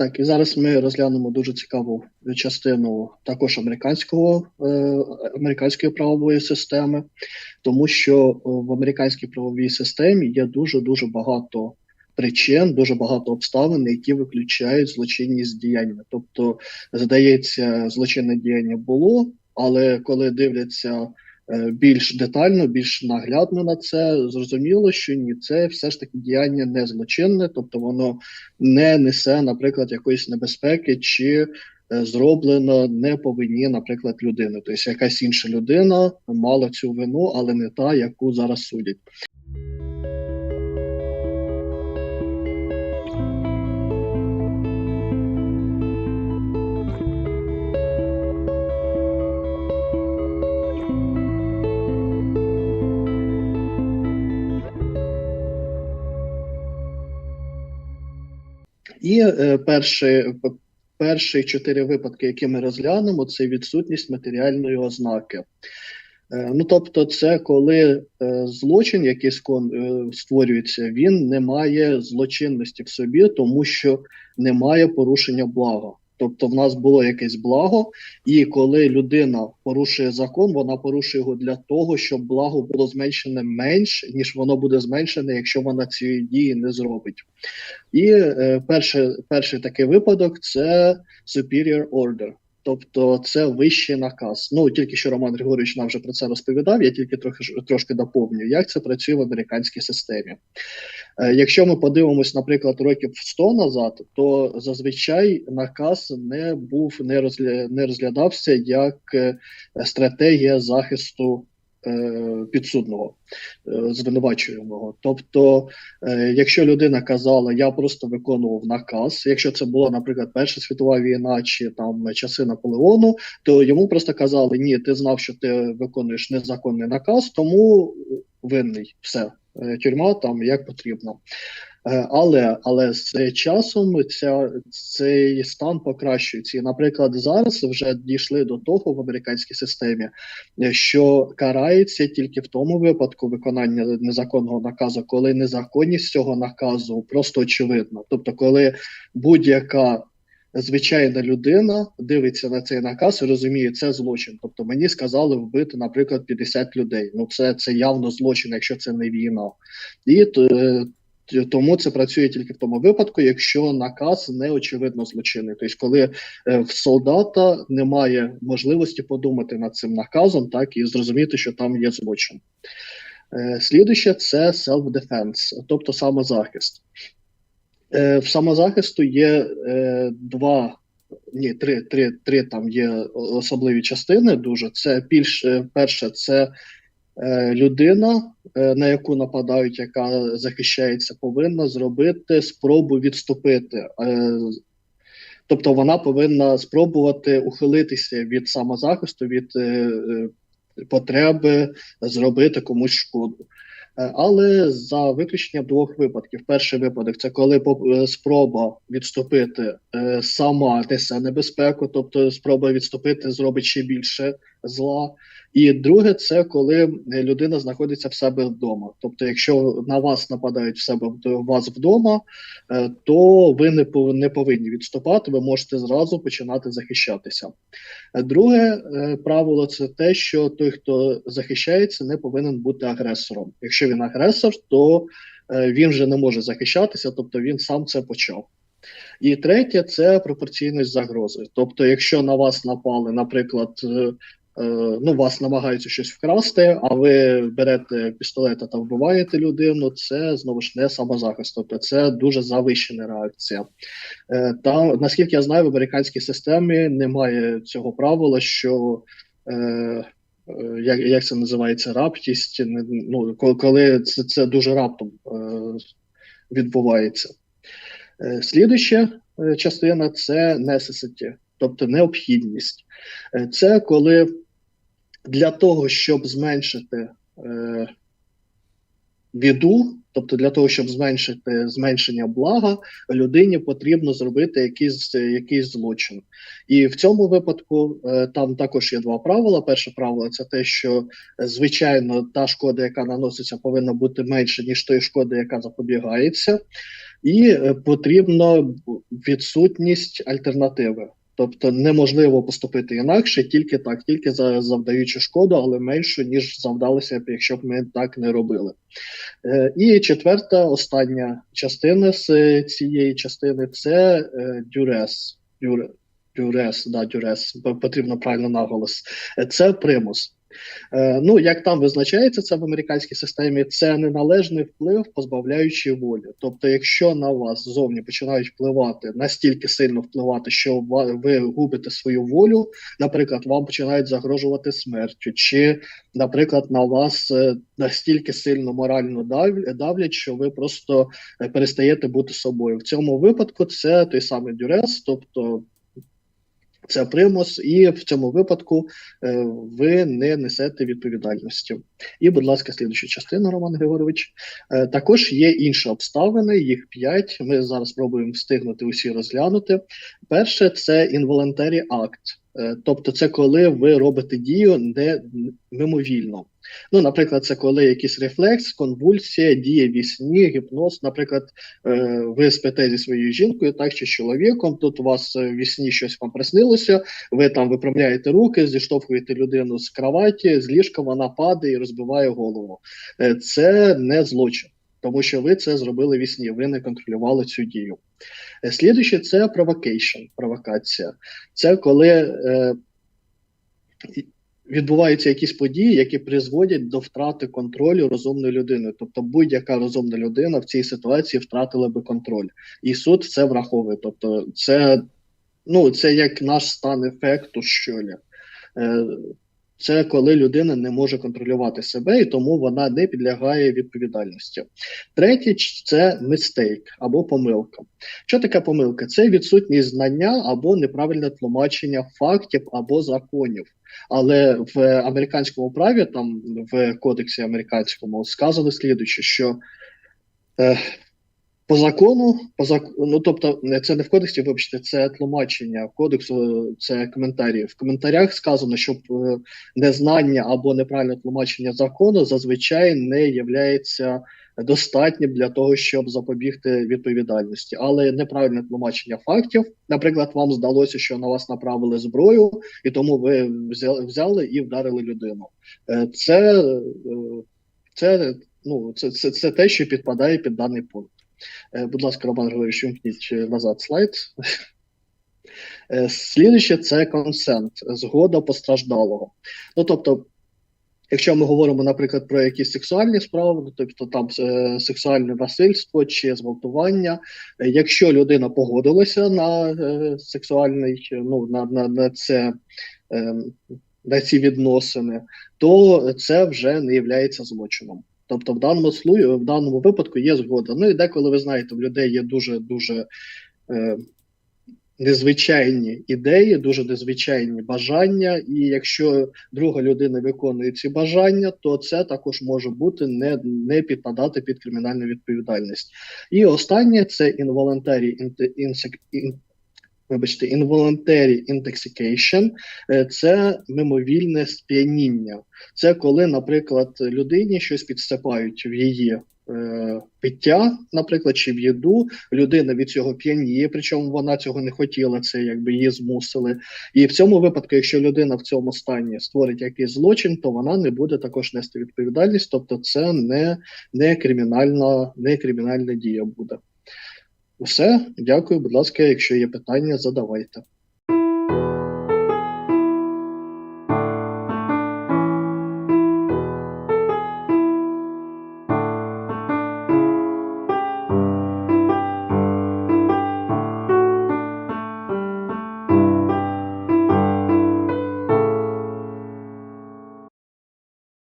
Так, і зараз ми розглянемо дуже цікаву частину також американського е, американської правової системи, тому що в американській правовій системі є дуже дуже багато причин, дуже багато обставин, які виключають злочинність діяння. Тобто, здається, злочинне діяння було, але коли дивляться. Е, більш детально, більш наглядно на це зрозуміло, що ні, це все ж таки діяння не злочинне, тобто воно не несе, наприклад, якоїсь небезпеки чи е, зроблено не по вині, наприклад, людини. Тобто якась інша людина мала цю вину, але не та, яку зараз судять. І е, перші, перші чотири випадки, які ми розглянемо, це відсутність матеріальної ознаки. Е, ну, тобто, це коли е, злочин, який е, створюється, він не має злочинності в собі, тому що немає порушення блага. Тобто в нас було якесь благо, і коли людина порушує закон, вона порушує його для того, щоб благо було зменшене менш, ніж воно буде зменшене, якщо вона цієї дії не зробить. І е, перший, перший такий випадок це superior order. Тобто це вищий наказ. Ну тільки що Роман Григорович нам вже про це розповідав. Я тільки трохи трошки доповню, як це працює в американській системі. Е, якщо ми подивимось, наприклад, років 100 назад, то зазвичай наказ не був не розгля... розглядався як е, стратегія захисту підсудного е, звинувачуємого. Тобто, е, якщо людина казала, я просто виконував наказ, якщо це була, наприклад, Перша світова війна чи там часи Наполеону, то йому просто казали, ні, ти знав, що ти виконуєш незаконний наказ, тому винний все. Тюрма там як потрібно. Е, але але з часом ця цей стан покращується. І, Наприклад, зараз вже дійшли до того в американській системі, що карається тільки в тому випадку виконання незаконного наказу, коли незаконність цього наказу просто очевидна. Тобто, коли будь-яка звичайна людина дивиться на цей наказ і розуміє, це злочин. Тобто мені сказали вбити, наприклад, 50 людей. Ну це це явно злочин, якщо це не війна, і е, тому це працює тільки в тому випадку, якщо наказ не очевидно злочинний. Тобто, коли е, в солдата немає можливості подумати над цим наказом, так і зрозуміти, що там є злочин. Е, слідуще це self-defense, тобто самозахист. Е, в самозахисту є два. Ні, три три, три там є особливі частини. Дуже це більш перше, це людина, е, на яку нападають, яка захищається, повинна зробити спробу відступити. Е, тобто вона повинна спробувати ухилитися від самозахисту, від потреби зробити комусь шкоду. Але за виключенням двох випадків. Перший випадок це коли спроба відступити сама несе небезпеку, тобто спроба відступити зробить ще більше зла. І друге, це коли людина знаходиться в себе вдома. Тобто, якщо на вас нападають в себе вас вдома, е, то ви не повинні відступати, ви можете зразу починати захищатися. Е, друге е, правило це те, що той, хто захищається, не повинен бути агресором. Якщо він агресор, то він вже не може захищатися, тобто він сам це почав. І третє це пропорційність загрози. Тобто, якщо на вас напали, наприклад, Е, ну, вас намагаються щось вкрасти, а ви берете пістолета та вбиваєте людину, це знову ж не самозахист, тобто це дуже завищена реакція. Е, та наскільки я знаю, в американській системі немає цього правила, що е, як як це називається раптість, ну, коли це це дуже раптом відбувається. Слідуща частина це necessity, тобто необхідність. Це коли для того, щоб зменшити е, біду, тобто для того, щоб зменшити зменшення блага, людині потрібно зробити якийсь, якийсь злочин. І в цьому випадку е, там також є два правила. Перше правило це те, що е, звичайно та шкода, яка наноситься, повинна бути менше, ніж тої шкоди, яка запобігається, і е, потрібно відсутність альтернативи. Тобто неможливо поступити інакше, тільки так, тільки за завдаючи шкоду, але меншу, ніж завдалося б, якщо б ми так не робили. Е, і четверта, остання частина з цієї частини це е, дюрес. Дюре, дюрес, да, дюрес, потрібно правильно наголос. Е, Це примус. Е, ну, як там визначається це в американській системі, це неналежний вплив, позбавляючи волі. Тобто, якщо на вас зовні починають впливати настільки сильно впливати, що ви губите свою волю, наприклад, вам починають загрожувати смертю, чи, наприклад, на вас е, настільки сильно морально дав- давлять, що ви просто е, перестаєте бути собою. В цьому випадку це той самий дюрес, тобто. Це примус, і в цьому випадку е, ви не несете відповідальності. І, будь ласка, слідуюча частина, Роман Григорович. Е, також є інші обставини, їх п'ять. Ми зараз спробуємо встигнути усі розглянути. Перше це інволонтарі акт, тобто це коли ви робите дію не мимовільно. Ну, наприклад, це коли якийсь рефлекс, конвульсія, діє в сні, гіпноз. Наприклад, е, ви спите зі своєю жінкою, так чи з чоловіком. Тут у вас е, в сні щось вам приснилося. Ви там виправляєте руки, зіштовхуєте людину з кроваті, з ліжка вона падає і розбиває голову. Е, Це не злочин, тому що ви це зробили в сні, ви не контролювали цю дію. Е, Слідуюче це provocation, провокація. Це коли е, відбуваються якісь події, які призводять до втрати контролю розумною людиною. Тобто будь-яка розумна людина в цій ситуації втратила би контроль. І суд це враховує. Тобто, це, ну, це як наш стан ефекту щоля. Е, це коли людина не може контролювати себе, і тому вона не підлягає відповідальності. Третє це мистейк або помилка. Що таке помилка? Це відсутність знання або неправильне тлумачення фактів або законів. Але в американському праві, там в кодексі американському, сказано слідуюче, що е, по закону, по зак... ну тобто, це не в кодексі, вибачте, це тлумачення кодексу, це коментарі. В коментарях сказано, що е, незнання або неправильне тлумачення закону зазвичай не являється достатнім для того, щоб запобігти відповідальності. Але неправильне тлумачення фактів, наприклад, вам здалося, що на вас направили зброю, і тому ви взяли, взяли і вдарили людину. Е, Це, е, це, ну, це, це, це те, що підпадає під даний пункт. Е, Будь ласка, Роман Григорович, вимкніть е, назад слайд. Е, Слідуюче це консент, згода постраждалого. Ну, тобто, якщо ми говоримо, наприклад, про якісь сексуальні справи, тобто там сексуальне насильство чи зґвалтування, якщо людина погодилася на сексуальний, ну, на, на, на це. е, На ці відносини, то це вже не є злочином. Тобто, в даному слу... в даному випадку є згода. Ну і деколи ви знаєте, в людей є дуже дуже е, незвичайні ідеї, дуже незвичайні бажання. І якщо друга людина виконує ці бажання, то це також може бути не, не підпадати під кримінальну відповідальність. І останнє це insec- in- Вибачте, involuntary intoxication е, – це мимовільне сп'яніння. Це коли, наприклад, людині щось підсипають в її е, пиття, наприклад, чи в їду, людина від цього п'яніє, причому вона цього не хотіла, це якби її змусили. І в цьому випадку, якщо людина в цьому стані створить якийсь злочин, то вона не буде також нести відповідальність, тобто це не, не кримінальна, не кримінальна дія буде. Все, дякую, будь ласка, якщо є питання, задавайте.